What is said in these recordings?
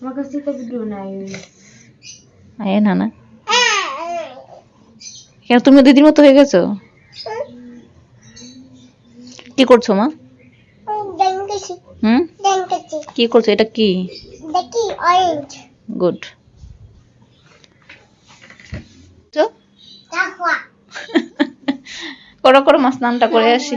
তো ভিডিও নাই আয় না না। কেন তুমি দিদির মতো হয়ে গেছো? কি করছ মা? হুম? কি করছ এটা কি? অরেঞ্জ গুড করো করো মা স্নানটা করে আসি।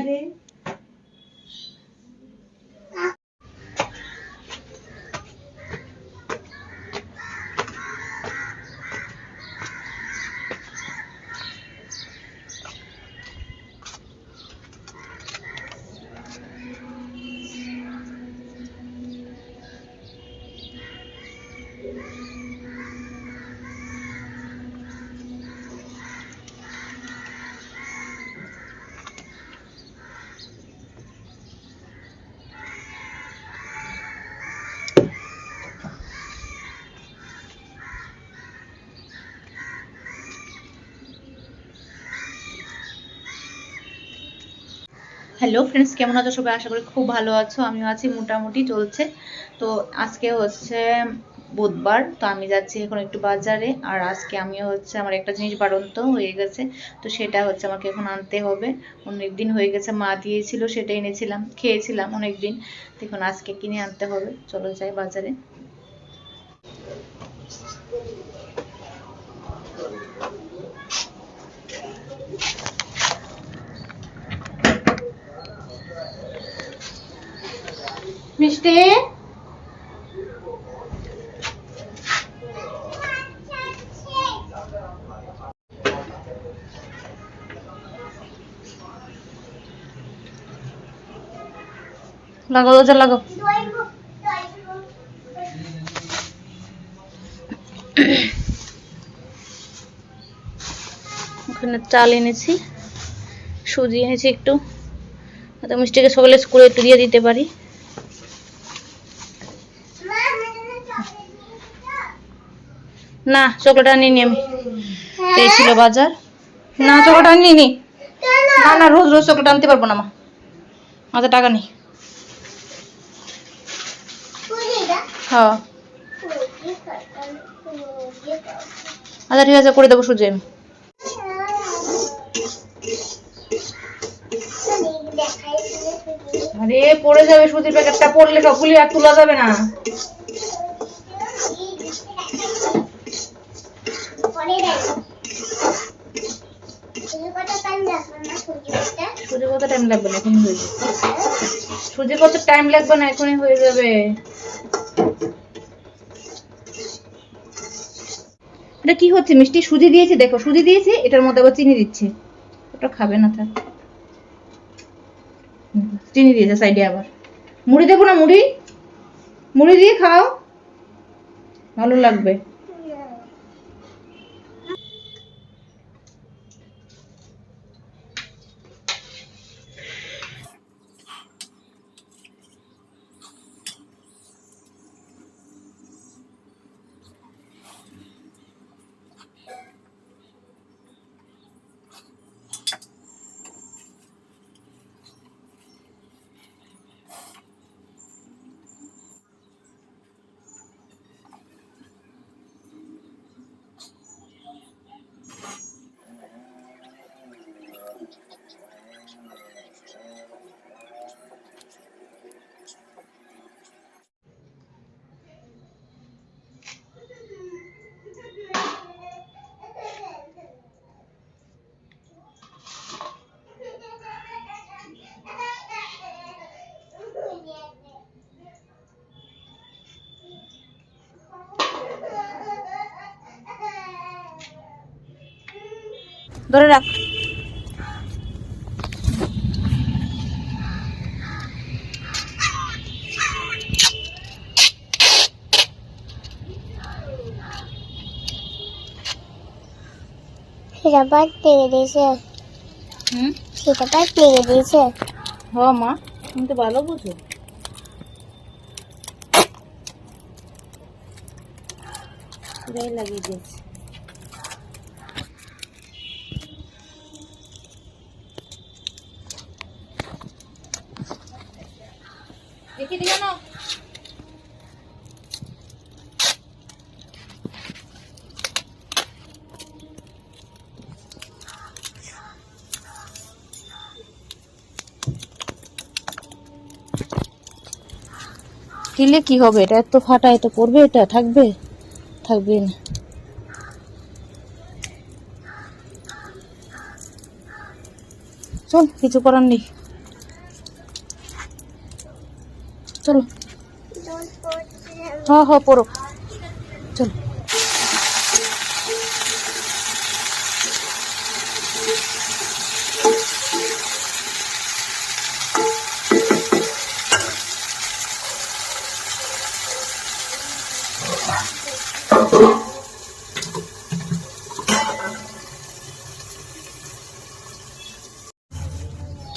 হ্যালো ফ্রেন্ডস কেমন আছো? সবাই আশা করি খুব ভালো আছো। আমিও আছি, মোটামুটি চলছে। তো আজকে হচ্ছে বুধবার, তো আমি যাচ্ছি এখন একটু বাজারে। আর আজকে আমিও হচ্ছে আমার একটা জিনিস বাড়ন্ত হয়ে গেছে, তো সেটা হচ্ছে আমাকে এখন আনতে হবে। অনেক দিন হয়ে গেছে, মা দিয়েছিল, সেটা এনেছিলাম, খেয়েছিলাম অনেক দিন এখন আজকে কিনে আনতে হবে। চলো যাই বাজারে। মিষ্টি? লাগাও দরজা ওখানে চাল এনেছি, সুজি এনেছি একটু। মিষ্টিকে সকালে স্কুলে একটু দিয়ে দিতে পারি। না চকলেট আনিনি আমি। এই ছিল বাজার। না চকলেট আনিনি না। না রোজ রোজ চকলেট আনতে পারব না মা। হাতে টাকা নেই। হ্যাঁ। আচ্ছা ঠিক আছে, করে দেবো সুজি আমি। আরে, পড়ে যাবে সুজির প্যাকেটটা, পড়লে সবগুলি আর তোলা যাবে না। সুজি কত টাইম লাগবে না হয়ে যাবে। সুজি কত টাইম লাগবে না, এখনই হয়ে যাবে। এটা কি হচ্ছে? মিষ্টি সুজি দিয়েছে, দেখো, সুজি দিয়েছে, এটার মধ্যে আবার চিনি দিচ্ছে। ওটা খাবে না চিনি দিয়েছে সাইডে আবার। মুড়ি দেবো না মুড়ি? মুড়ি দিয়ে খাও। ভালো লাগবে। ধরে রাখ। সেটা বাদ লেগে দিয়েছে। হুম? সেটা বাদ লেগে দিয়েছে। হ মা তুমি তো ভালো বুঝো। পুরাই লাগিয়ে দিয়েছি। খেলে কি হবে? এটা এত ফাটা এটা পড়বে এটা থাকবে? থাকবে না। চল কিছু করার নেই। চলো। হ হ পড়ো। চলো।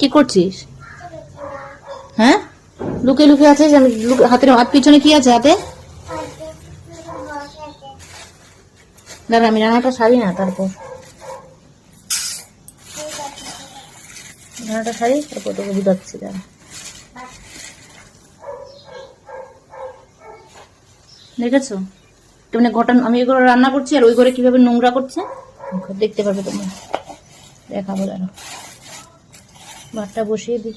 কি করছিস? হ্যাঁ? লুকে লুকে আছিস? আমি হাতের হাত পিছনে কি আছে হাতে? দাঁড়া, আমি রান্নাটা সারি না, তারপর। রান্নাটা সারি, তারপর তোকে বুঝাচ্ছি, দাঁড়া। দেখেছ? তুমি ঘটন আমি এই ঘরে রান্না করছি, আর ওই ঘরে কীভাবে নোংরা করছে? দেখতে পারবে তোমরা। দেখাবো দাঁড়া ভাতটা বসিয়ে দিই।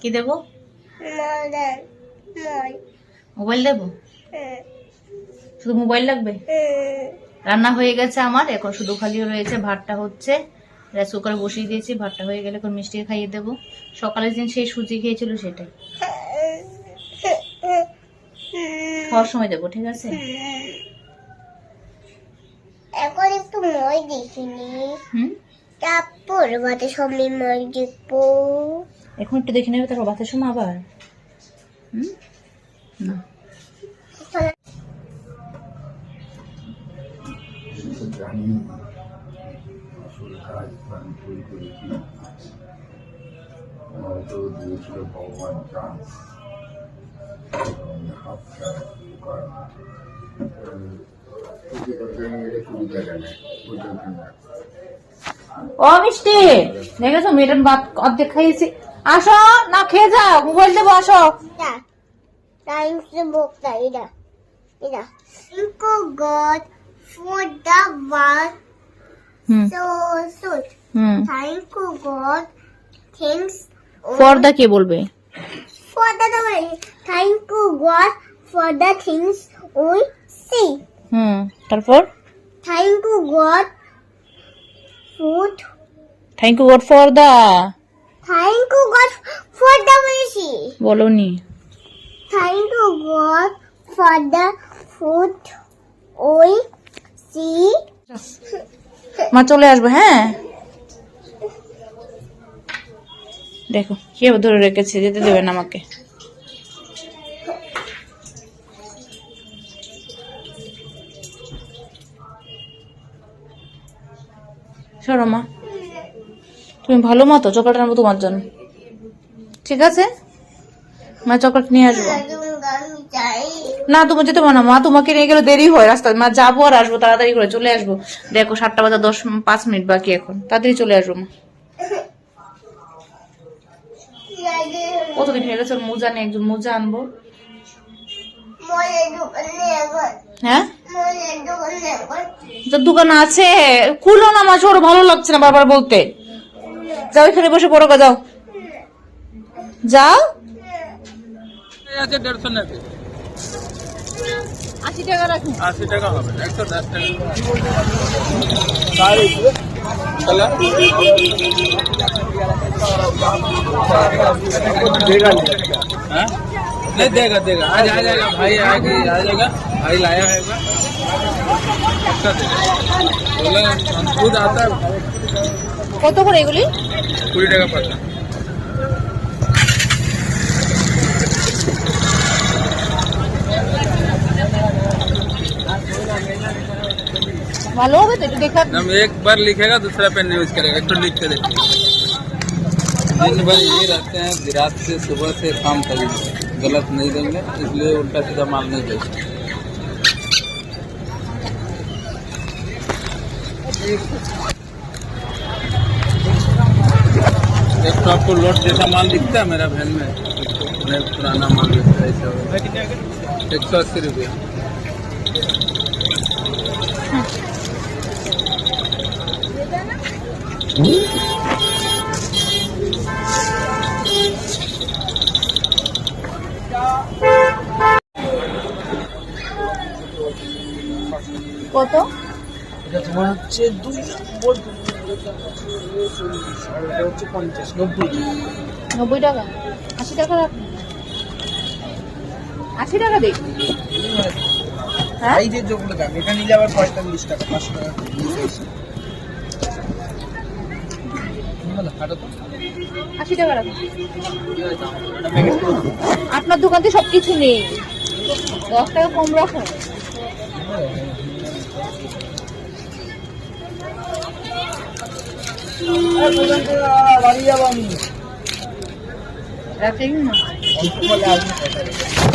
কি দেবো? মোবাইল দেবো? শুধু মোবাইল লাগবে? রান্না হয়ে গেছে আমার এখন শুধু খালি রয়েছে ভাতটা হচ্ছে। রাইস কুকার বসিয়ে দিয়েছি ভাতটা হয়ে গেলে এখন মিষ্টি খাইয়ে দেবো। সকালের দিন সেই সুজি খেয়েছিল সেটাই। খাওয়ার সময় দেবো ঠিক আছে? এখন একটু মই দেখিনি। হুম? তারপর বাতে সবই মই দেখব। এখন একটু দেখে নেবে তারপর বাতের সময় আবার? হুম? না। জানি দিয়েছিল ভগবান চান্স হাতটা ও মিষ্টি দেখেছ মেয়েটার ভাত অর্ধেক খাইয়েছি। আসো না খেয়ে যাও মোবাইল দেবো God for the world. Hmm. So Thank you God. Thanks পর্দা কে বলবে? Thank you God for the things we see hmm তারপর? Thank you God food thank you God for the thank you God for the machine বলো নি thank you God for the food we see মা চলে আসব হ্যাঁ? দেখো কে ধরে রেখেছে, যেতে দেবে না আমাকে। সরো মা, তুমি ভালো মতো চকলেট আনব তোমার জন্য। ঠিক আছে? মা, চকলেট নিয়ে আসব। না, তুমি যেতে পারো না, মা, তোমাকে নিয়ে গেলে দেরি হয়, রাস্তায়। মা, যাব আর আসব, তাড়াতাড়ি করে চলে আসব। দেখো, সাতটা বাজে দশ, পাঁচ মিনিট বাকি এখন। তাড়াতাড়ি চলে আসব, মা। কতদিন হয়ে গেছে ওর মোজা নেই একজন মোজা আনব। হ্যাঁ? দোকান আছে। খুলো না মা ওর ভালো লাগছে না বারবার বলতে। যাও এখানে বসে পড়ো গা, যাও। যাও। আছে দেড়শো নেবে আশি টাকা রাখুন। আশি টাকা হবে একশো দশ টাকা। চলো। हाँ? नहीं देगा देगा आज आ जाएगा भाई आएगा आ जाएगा भाई लाया है पक्का देगा बोले हम खुद आता है কত করে এগুলি কুড়ি টাকা পাতা देखा हम एक बार लिखेगा, दूसरा पे न्यूज़ करेगा। तो लिख के देखिए दिन भर ये रहते हैं, रात से सुबह से शाम तक। गलत नहीं देंगे, इसलिए उल्टा सीधा माल नहीं बेचते एक तो आपको लोट जैसा माल दिखता है मेरा बहन में। तो पुराना माल दिखता है एक सौ अस्सी रुपया। কত? এটা তোমার হচ্ছে দুই হচ্ছে পঞ্চাশ নব্বই নব্বই টাকা? আশি টাকা রাখ। আশি টাকা দিই হ্যাঁ এই যে যেগুলো দাম এটা নিলে আবার পঁয়তাল্লিশ টাকা পাঁচশো টাকা আশি টাকা রাখ। আপনার দোকানতে সব কিছু নেই। দশ টাকা কম রাখুন রাখেন আসবে পঁয়তাল্লিশ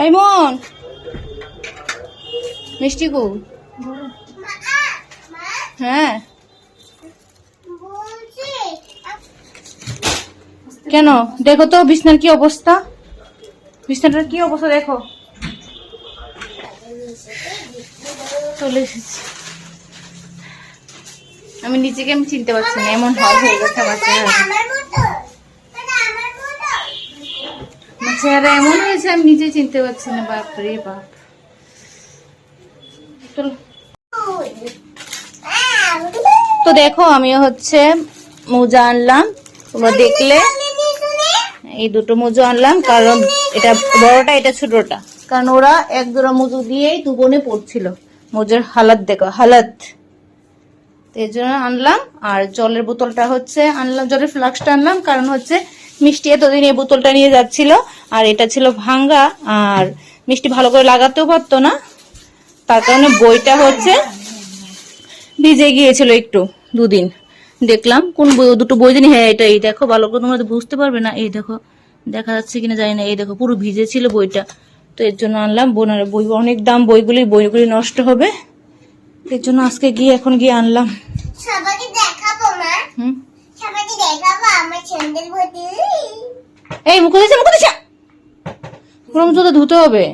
এই মন মিষ্টি কু হ্যাঁ। কেন? দেখো তো, বিছনার কি অবস্থা? বিছনাটার কি অবস্থা দেখো। চলে এসেছি। আমি নিজেকে আমি চিনতে পারছি না, এমন হাল হয়ে গেছে আমার চেহারা। চেহারা এমন হয়েছে, আমি নিজে চিনতে পারছি না বাপ। রে বাপ তো দেখো আমি হচ্ছে মোজা আনলাম। তোমরা দেখলে এই দুটো মোজো আনলাম কারণ এটা বড়টা এটা ছোটটা। কারণ ওরা এক জোড়া মোজো দিয়েই দু বোনে পড়ছিল। মোজোর হালাত দেখো হালাত। এই জন্য আনলাম আর জলের বোতলটা হচ্ছে আনলাম জলের ফ্লাক্সটা আনলাম কারণ হচ্ছে মিষ্টি এতদিন এই বোতলটা নিয়ে যাচ্ছিল আর এটা ছিল ভাঙ্গা আর মিষ্টি ভালো করে লাগাতেও পারতো না। তার কারণে বইটা হচ্ছে ভিজে গিয়েছিল একটু দুদিন। দেখলাম কোন বই দুটো বই জানি হ্যাঁ এটা এই দেখো ভালো করে তোমরা বুঝতে পারবে না এই দেখো দেখা যাচ্ছে কিনা জানি না এই দেখো পুরো ভিজে ছিল বইটা। তো এর জন্য আনলাম বোনার বই অনেক দাম বইগুলি বইগুলি নষ্ট হবে। এর জন্য আজকে গিয়ে এখন গিয়ে আনলাম। এই মুখে মুখে পুরো জুতো ধুতে হবে।